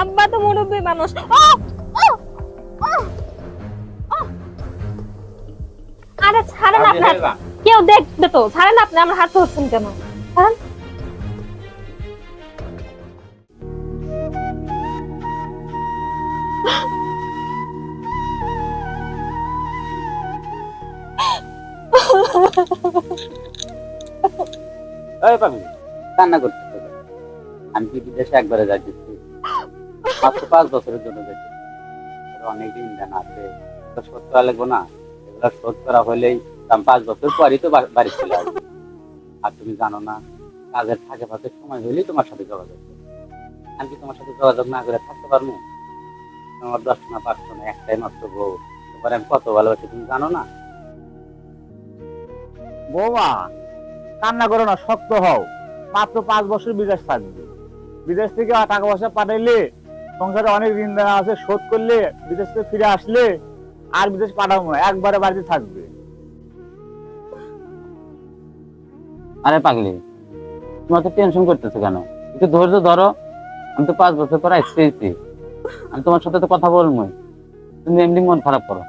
আব্বা তো মুরব্বী মানুষ। ও। আরে ছাড়েন আপনার। কেউ দেখবে তো ছাড়েন আপনি আমার হাত ধরছেন কেন? ছাড়েন। কান্না করতে আমি কি বিদেশে একবারে যাচ্ছি মাত্র পাঁচ বছরের জন্য যাচ্ছি অনেক দিন দেন আছে। তো শোধ করা লাগবো না। এগুলো শোধ করা হলেই পাঁচ বছর পরই তো বাড়ি চলে আসব। আর তুমি জানো না, কাজের ফাঁকে ফাঁকে সময় হলেই তোমার সাথে যোগাযোগ। আমি কি তোমার সাথে যোগাযোগ না করে থাকতে পারব? তোমার দশটা না পাঁচটা না একটাই মাত্র বউ। তোমার আমি কত ভালোবাসি তুমি জানো না? বৌমা, কান্না করো না, শক্ত হও। মাত্র পাঁচ বছর বিদেশ থাকবে। বিদেশ থেকে টাকা পয়সা পাঠাইলে সংসারে অনেক ঋণ দেওয়া আছে, শোধ করলে বিদেশ থেকে ফিরে আসলে আর বিদেশ পাঠাবো না, একবারে বাড়িতে থাকবে। আরে পাগলি, তোমার তো টেনশন করতেছো কেন? একটু ধৈর্য ধরো, আমি তো পাঁচ বছর পর আসতেছি। আমি তোমার সাথে তো কথা বলব তুমি এমনি মন খারাপ করো।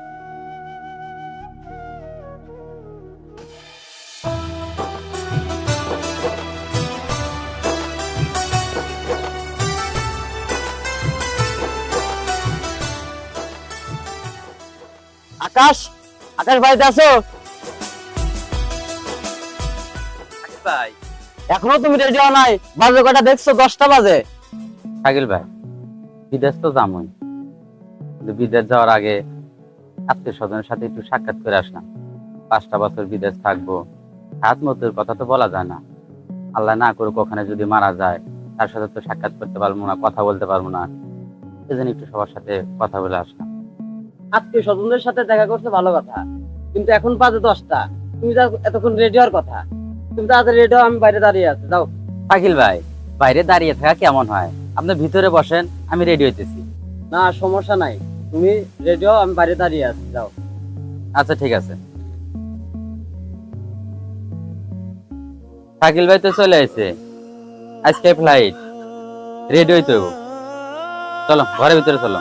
আকাশ আকাশ বাড়িতে আছো? ভাই। এখনও তুমি রেডি হও নাই? বাজে কটা দেখছ দশটা বাজে। শাকিল ভাই বিদেশ তো যামই। কিন্তু বিদেশ যাওয়ার আগে আত্মীয় স্বজনের সাথে একটু সাক্ষাৎ করে আসলাম। পাঁচটা বছর বিদেশ থাকব। হাত মতের কথা তো বলা যায় না। আল্লাহ না করুক ওখানে যদি মারা যায় তার সাথে তো সাক্ষাৎ করতে পারব না কথা বলতে পারব না। সেজন্য একটু সবার সাথে কথা বলে আসলাম। আত্মীয় স্বজনদের সাথে দেখা করতে ভালো কথা। কিন্তু এখন বাজে দশটা। তুমি যা এতক্ষণ রেডি হওয়ার কথা। তুমি তাড়াতাড়ি রেডি আমি বাইরে দাঁড়িয়ে আছি। যাও। শাকিল ভাই বাইরে দাঁড়িয়ে থাকা কেমন হয়? আপনি ভিতরে বসেন আমি রেডি হইতেছি না সমস্যা নাই। তুমি রেডি হও আমি বাইরে দাঁড়িয়ে আছি। যাও। আচ্ছা ঠিক আছে। শাকিল ভাই তো চলে আসছে আজকে ফ্লাইট রেডি হইতে চলো ঘরের ভিতরে চলো।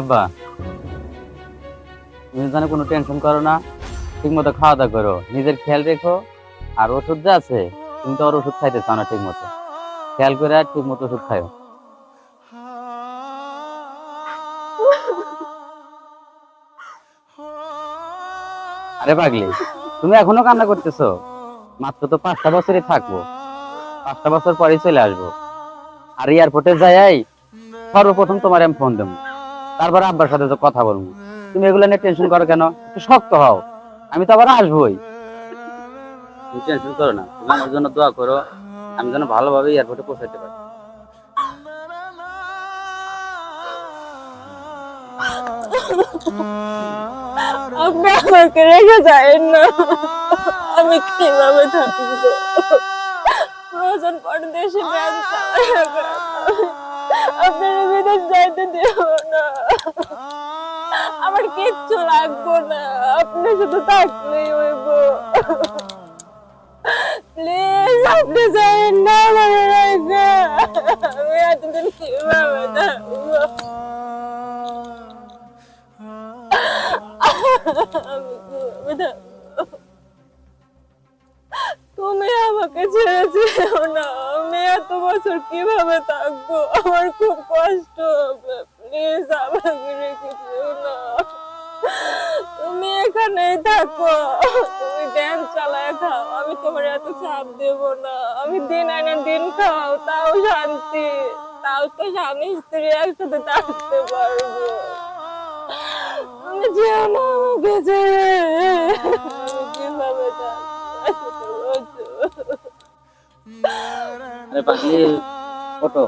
আব্বা, তুমি জানো কোনো টেনশন করো না ঠিক মতো খাওয়া দাওয়া করো, নিজের খেয়াল রেখো, আর ওষুধ যা আছে, তুমি তো আর ওষুধ খাইতে চাও না ঠিক মতো খেয়াল করে আর ঠিক মতো ওষুধ খাও আরে পাগলি, তুমি এখনও কান্না করতেছো? মাত্র তো পাঁচটা বছরই থাকব। পাঁচটা বছর পরেই চলে আসব। আর এয়ারপোর্টে যাই সর্বপ্রথম তোমার আমি ফোন দেবো। তারপরে আব্বার সাথে তো কথা বলব। তুমি এগুলো নিয়ে টেনশন করো কেন? একটু শক্ত হও। আমি তো আবার আসবোই। তুমি টেনশন করো না। তুমি আমার জন্য দোয়া করো। আমি যেন ভালোভাবে এয়ারপোর্টে পৌঁছাতে পারি। আপনি আমাকে রেখে যাবেন না। আমি কীভাবে থাকব? প্রয়োজন আপনার বিদেশ যাইতে দেব না। আমার কিচ্ছু লাগবো না। আপনি শুধু থাকলেই হইব। প্লিজ আপনি যাবেন না আমার রেখে আমি এতদিন কীভাবে থাকব? তুমি আমাকে ছেড়ে যেও না। এত বছর কীভাবে থাকব? আমার খুব কষ্ট হবে। প্লিজ আমাকে রেখে তুমি এখানেই থাকো। তুমি ড্যান চালায় খাও। আমি তোমার এত চাপ দেব না। আমি দিন আনে দিন খাও। তাও শান্তি। তাও তো স্বামী স্ত্রী একসাথে থাকতে পারব। আমি কীভাবে থাকব আরে পাগলি ওটো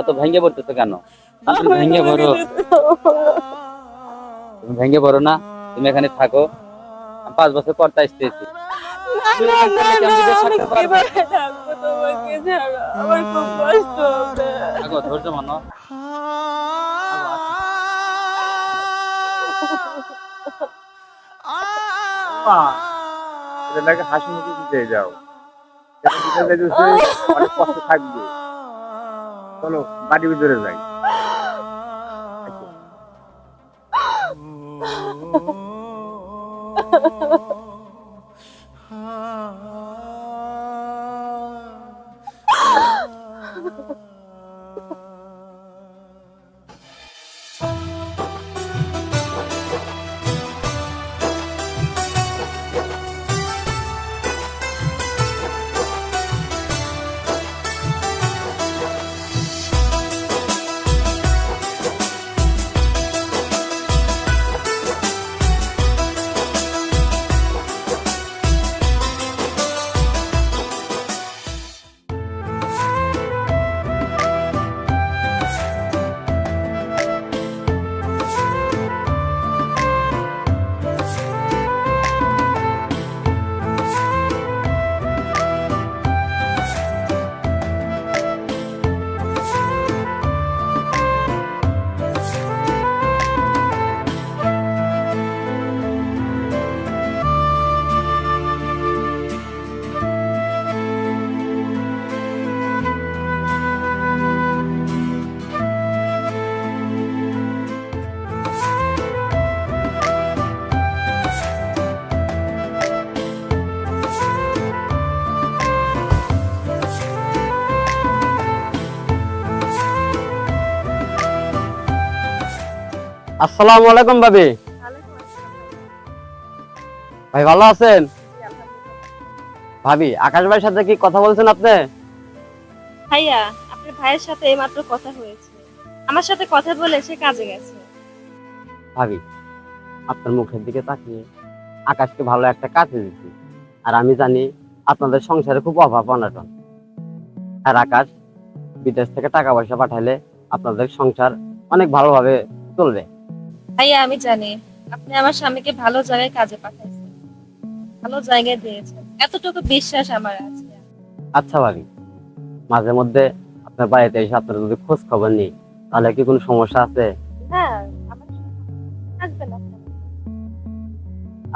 এত ভেঙে পড়তেছো কেন? ভেঙে পড়ো। তুমি ভেঙে পড়ো না তুমি এখানে থাকো। পাঁচ বছর পর তাই এসেছি ধৈর্য মানো। এটাকে হাসি মুখে দিতে যাও। কষ্ট থাকবে। চলো বাড়ির ভিতরে যাই। আসসালামু আলাইকুম ভাবি। ভাই ভালো আছেন? ভাবি আকাশ ভাইয়ের সাথে কি কথা বলছেন আপনি? ভাইয়া আপনার ভাইয়ের সাথে এইমাত্র কথা হয়েছে। আমার সাথে কথা বলে সে কাজে গেছে। ভাবি আপনার মুখের দিকে তাকিয়ে আকাশকে ভালো একটা কাজে দিচ্ছি। আর আমি জানি আপনাদের সংসারে খুব অভাব অনাটন। আর আকাশ বিদেশ থেকে টাকা পয়সা পাঠালে আপনাদের সংসার অনেক ভালোভাবে চলবে। ভাইয়া আমি জানি। আপনি আমার স্বামীকে ভালো জায়গায় কাজে পাঠাইছেন। ভালো জায়গায় দিয়েছেন। এতটুকু বিশ্বাস আমার আছে। আচ্ছা ভাবি মাঝে মধ্যে আপনার বাড়িতে এসে আপনার যদি খোঁজ খবর নিই তাহলে কি কোনো সমস্যা আছে? হ্যাঁ আমার আসবেন আপনার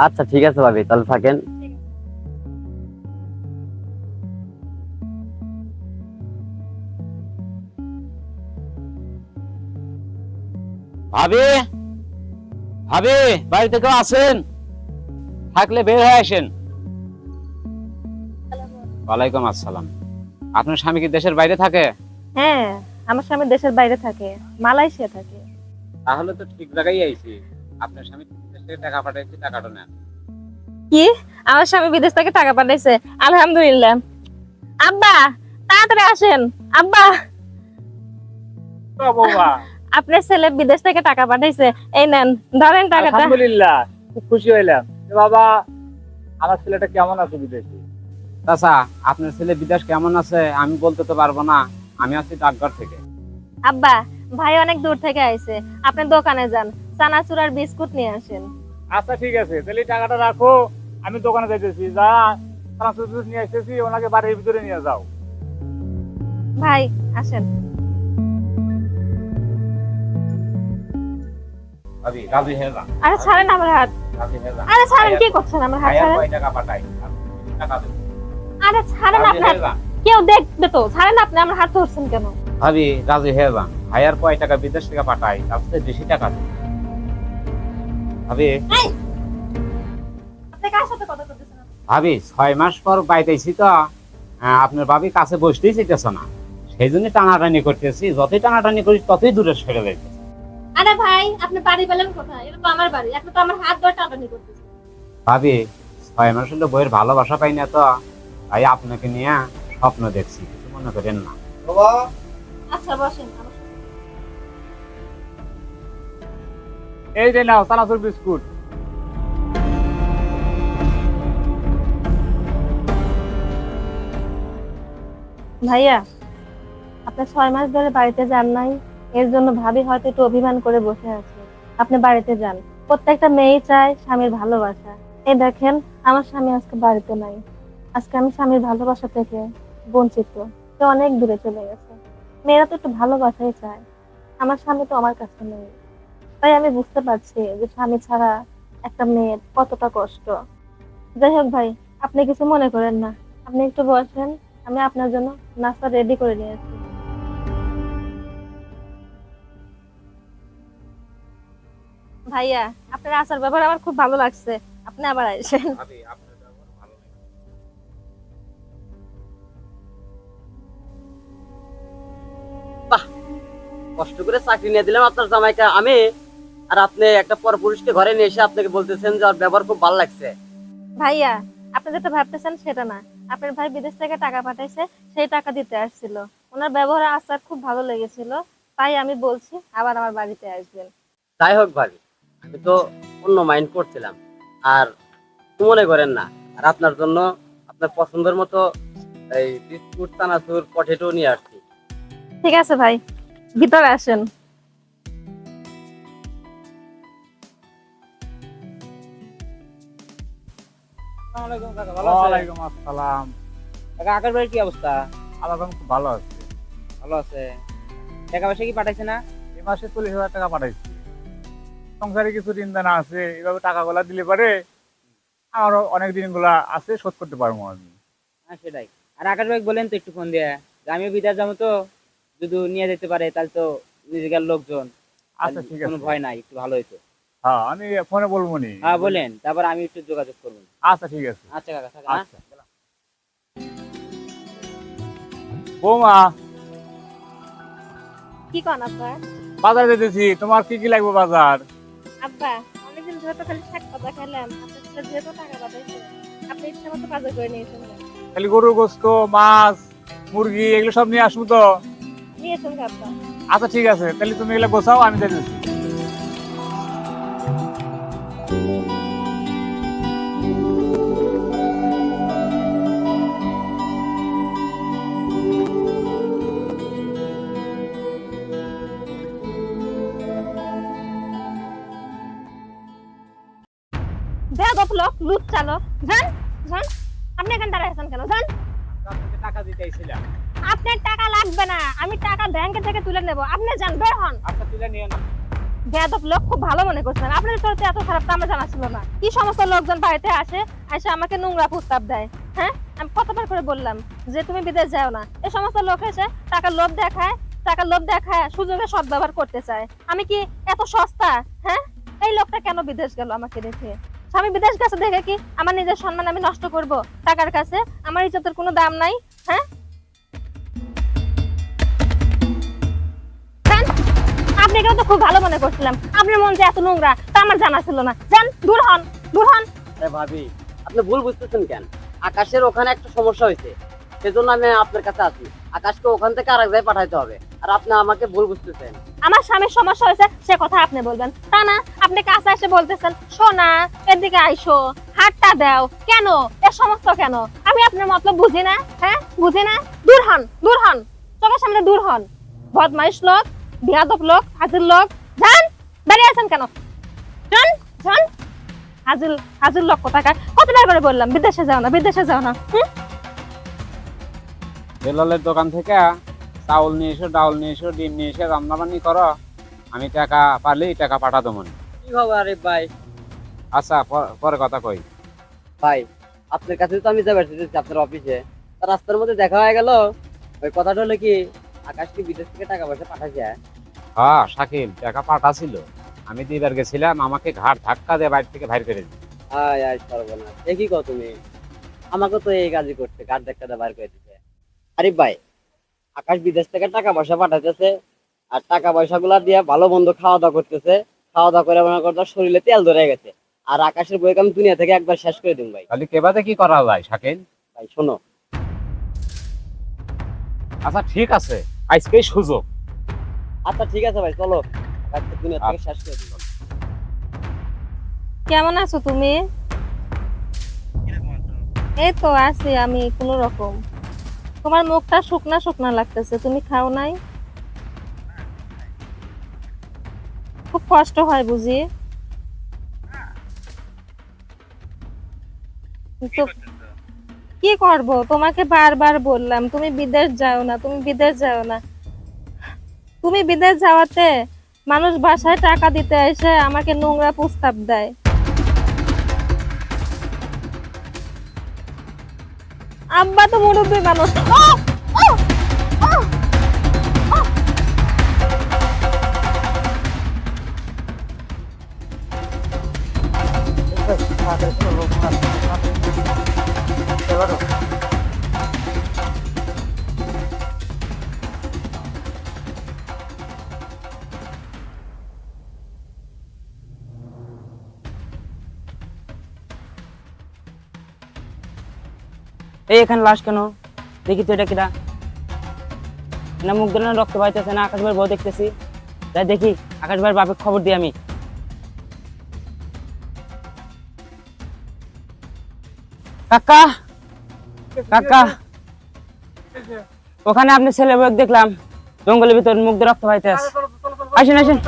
আচ্ছা ঠিক আছে ভাবি তাহলে থাকেন। ভাবি! ভাবি বাড়িতে কেউ আছেন? থাকলে বের হয়ে আসেন। ওয়ালাইকুম আসসালাম। আপনার স্বামী কি দেশের বাইরে থাকে? হ্যাঁ আমার স্বামী দেশের বাইরে থাকে মালয়েশিয়া থাকে। তাহলে তো ঠিক জায়গায় আইছি। আপনার স্বামী বিদেশ থেকে টাকা পাঠাইছে টাকাটা নেন। কি? আমার স্বামী বিদেশ থেকে টাকা পাঠাইছে? আলহামদুলিল্লাহ। আব্বা তাড়াতাড়ি আসেন। আব্বা। বাবা। আপনার ছেলে বিদেশ থেকে টাকা পাঠাইছে। এই নেন ধরেন টাকাটা। আলহামদুলিল্লাহ খুব খুশি হইলাম। বাবা আমার ছেলেটা কেমন আছে বিদেশে? চাচা আপনার ছেলে বিদেশ কেমন আছে? আমি বলতে তো পারব না। আমি আছি ডাকঘর থেকে। আব্বা ভাই অনেক দূর থেকে আইছে। আপনি দোকানে যান। চানাচুর আর বিস্কুট নিয়ে আসেন। আচ্ছা ঠিক আছে। তাহলে টাকাটা রাখো। আমি দোকানে যাইতেছি। যা ট্রান্সফার নিয়ে আসতেছি। ওনাকে বাড়ির ভিতরে নিয়ে যাও। ভাই আসেন। ভাবি রাজি হয়ে যান আরে ছাড়েন আমার হাত। রাজি হয়ে যান আরে ছাড়েন কি করছেন আমার হাত ছাড়েন? কয় টাকা পাঠাই? টাকা দেবো আরে ছাড়েন আপনার কেউ দেখবে তো ছাড়েন আপনি আমার হাত ধরছেন কেন? ভাবি রাজি হয়ে যান ভাইয়ার কয় টাকা বিদেশ থেকে পাঠাই? বেশি টাকা ভাবি আপনি কার সাথে কথা বলতেছেন? ভাবি ছয় মাস পর বাইতেছি তো। আপনার ভাবি কাছে বসতেই চাইতেছে না। সেই জন্য টানাটানি করতেছি। যতই টানাটানি করি ততই দূরে সরে যাইতেছে। আরে ভাই আপনি বাড়ি পেলেন কোথায়? এটা তো আমার বাড়ি এখন তো আমার হাত ধরে টানাটানি করতেছে। ভাবি ছয় মাস হলো বইয়ের ভালোবাসা পাই না তো। তাই আপনাকে নিয়ে স্বপ্ন দেখছি কিছু মনে করেন না। আচ্ছা বসেন এই যে নাও চানাচুর বিস্কুট। ভাইয়া আপনি ছয় মাস ধরে বাড়িতে যান নাই? এর জন্য ভাবি হয়তো একটু অভিমান করে বসে আছে। আপনি বাড়িতে যান। প্রত্যেকটা মেয়ে চায় স্বামীর ভালোবাসা। এই দেখেন, আমার স্বামী আজকে বাড়িতে নাই। আজকে আমি স্বামীর ভালোবাসা থেকে বঞ্চিত। সে অনেক দূরে চলে গেছে। মেয়েরা তো একটু ভালোবাসাই চায়। আমার স্বামী তো আমার কাছে নেই। তাই আমি বুঝতে পারছি যে স্বামী ছাড়া একটা মেয়ের কতটা কষ্ট। যাই হোক ভাই, আপনি কিছু মনে করেন না। আপনি একটু বসেন, আমি আপনার জন্য নাস্তা রেডি করে নিয়েছি। ভাইয়া আপনার আচার ব্যবহার আমার খুব ভালো লাগছে। আপনি আবার আসেন। কষ্ট করে চাকরি নিয়ে দিলাম আপনার জামাইকে। আমি আর আপনি একটা পরপুরুষকে ঘরে নিয়ে এসে আপনাকে বলতেছেন যে ওর ব্যবহার খুব ভালো লাগছে। ভাইয়া আপনি যেটা ভাবতেছেন সেটা না। আপনার ভাই বিদেশ থেকে টাকা পাঠাইছে সেই টাকা দিতে আসছিল। ওনার ব্যবহার আচার খুব ভালো লেগেছিল। তাই আমি বলছি আবার আমার বাড়িতে আসবেন। যাই হোক ভাবি আমি তো অন্য মাইন্ড করছিলাম। আর মনে করেন না আর আপনার জন্য আপনার পছন্দের মতো এই বিস্কুট চানাচুর পটেটো নিয়ে আসছি। ঠিক আছে ভাই ভিতরে আসেন। ওয়ালাইকুম আসসালাম। কাকা আকাশ ভাইয়ের কি অবস্থা? খুব ভালো আছে। ভালো আছে। টাকা পয়সা কি পাঠাইছে না? এই মাসে চল্লিশ হাজার টাকা পাঠাইছি। সংসারে কিছু ঋণ দানা আছে এইভাবে টাকাগুলা দিলে পারে আমারও অনেক দিনগুলা আছে শোধ করতে পারব আমি। হ্যাঁ সেটাই। আর আকাশ ভাই বলেন তো একটু ফোন দিয়ে যে আমিও বিদেশ যাব তো যদি নিয়ে যেতে পারে তাহলে তো নিজেকার লোকজন। আচ্ছা ঠিক কোনো আছে ভয় নাই একটু ভালো হইতো। হ্যাঁ আমি ফোনে বলব নি। হ্যাঁ বলেন তারপর আমি একটু যোগাযোগ করব। আচ্ছা ঠিক আছে। আচ্ছা কাকা থাকা হ্যাঁ? আচ্ছা বৌমা। কি কন আব্বা বাজার যেতেছি তোমার কি কি লাগবে বাজার? আব্বা অনেকদিন ধরে তো খালি শাক পাতা খেলাম। আপনার যেহেতু টাকা পাঠাইছে আপনি ইচ্ছা মতো কাজ করে নিয়েছেন খালি গরুর গোস্ত মাছ মুরগি এগুলো সব নিয়ে আসব তো? নিয়েছেন আব্বা। আচ্ছা ঠিক আছে। তাহলে তুমি এগুলো গোছাও আমি বেয়াদব লোক লুট চালক। যান যান আপনি এখানে দাঁড়ায় আছেন কেন? যান আপনাকে টাকা দিতে আইছিলাম আপনার টাকা লাগবে না আমি টাকা ব্যাংকে থেকে তুলে নেব। আপনি যান বের হন। আচ্ছা তুলে নিয়ে না। বেয়াদব লোক খুব ভালো মনে করছেন। চরিত্র এত খারাপ তো আমার জানা ছিল না। কি সমস্ত লোকজন বাড়িতে আসে এসে আমাকে নোংরা প্রস্তাব দেয় হ্যাঁ? আমি কতবার করে বললাম যে তুমি বিদেশ যাও না। এই সমস্ত লোক এসে টাকার লোভ দেখায় টাকার লোভ দেখায় সুযোগে সদ্ব্যবহার করতে চায়। আমি কি এত সস্তা হ্যাঁ? এই লোকটা কেন বিদেশ গেল আমাকে রেখে স্বামী বিদেশ গেছে দেখে কি আমার নিজের সম্মান আমি নষ্ট করব? টাকার কাছে? আমার ইজ্জতের কোনো দাম নাই হ্যাঁ? আপনি এগুলো তো খুব ভালো মনে করছিলাম। আপনার মন যে এত নোংরা, তা আমার জানা ছিল না। যান দূর হন দূর হন। আরে ভাবি, আপনি ভুল বুঝতেছেন কেন? আকাশের ওখানে একটা সমস্যা হয়েছে সেজন্য আমি আপনার কাছে আছি। আকাশকে ওখান থেকে আরেক জায়গায় পাঠাইতে হবে। আর আপনি আমাকে ভুল বুঝতেছেন। আমার স্বামীর সমস্যা হয়েছে, সে কথা আপনি বলবেন। তা না, আপনি কাছে এসে বলতেছেন, সোনা, এদিকে আইসো, হাতটা দাও। কেন? এ সমস্ত কেন? আমি আপনার মতলব বুঝি না হ্যাঁ? বুঝি না? দূর হন দূর হন। চোখের সামনে দূর হন। বদমাইশ লোক, বিয়াদব লোক, হাজির লোক। যান, দাঁড়িয়ে আছেন কেন? যান যান। হাজির হাজির লোক কোথাকার? কতবার করে বললাম, বিদেশে যাও না, বিদেশে যাও না, হুম? বেলালের দোকান থেকে চাউল নিয়ে এসো ডাউল নিয়ে এসো ডিম নিয়ে এসে রান্নাবান্নি করো। আমি টাকা পারলেই টাকা পাঠাতো মনে। কি খবর আরে ভাই? আচ্ছা পরে কথা কই। ভাই আপনার কাছে তো আমি যাবার চেয়েছি আপনার অফিসে। রাস্তার মধ্যে দেখা হয়ে গেল ওই কথাটা হলো কি আকাশ কি বিদেশ থেকে টাকা পয়সা পাঠাইছে? হ্যাঁ শাকিল টাকা পাঠাছিল। আমি দিবার গেছিলাম আমাকে ঘাট ধাক্কা দিয়ে বাড়ি থেকে বাইর করে দিল। আয় আয় সর্বনাশ। এ কি কও তুমি? আমাকে তো এই কাজই করতে ঘাট দেখা দা বার করে দিতে আরে ভাই আকাশ বিদেশ থেকে টাকা পয়সা পাঠাইতেছে আর টাকা পয়সা গুলা দিয়ে ভালো মন্দ খাওয়া দাওয়া করতেছে। খাওয়া দাওয়া করে মনে করতে শরীরে তেল ধরে গেছে। আর আকাশের বইকে আমি দুনিয়া থেকে একবার শেষ করে দিন ভাই। তাহলে কেবাতে কি করা যায় শাকিল? ভাই শোনো। আচ্ছা ঠিক আছে। আজকেই সুযোগ। আচ্ছা ঠিক আছে ভাই চলো। আকাশকে দুনিয়া থেকে শেষ করে দিন কেমন আছো তুমি? এই তো আছি আমি কোন রকম। তোমার মুখটা শুকনা শুকনা লাগতেছে, তুমি খাও নাই? খুব কষ্ট হয় বুঝি। কি করব? তোমাকে বারবার বললাম, তুমি বিদেশ যাও না, তুমি বিদেশ যাও না। তুমি বিদেশ যাওয়াতে মানুষ বাসায় টাকা দিতে এসে আমাকে নোংরা প্রস্তাব দেয়। আব্বা তো মুরব্বী মানুষ। Thank আহ! এই এখানে লাশ কেন? দেখি তো এটা কিরা? না, মুখ ধরে রক্ত পাইতেছে না আকাশ ভাইয়ের বউ দেখতেছি। তাই দেখি আকাশ ভাইয়ের বাপের খবর দিই আমি। কাকা! কাকা! ওখানে আপনি ছেলে দেখলাম। জঙ্গলের ভিতর মুখ দিয়ে রক্ত পাইতে আসেন আসেন।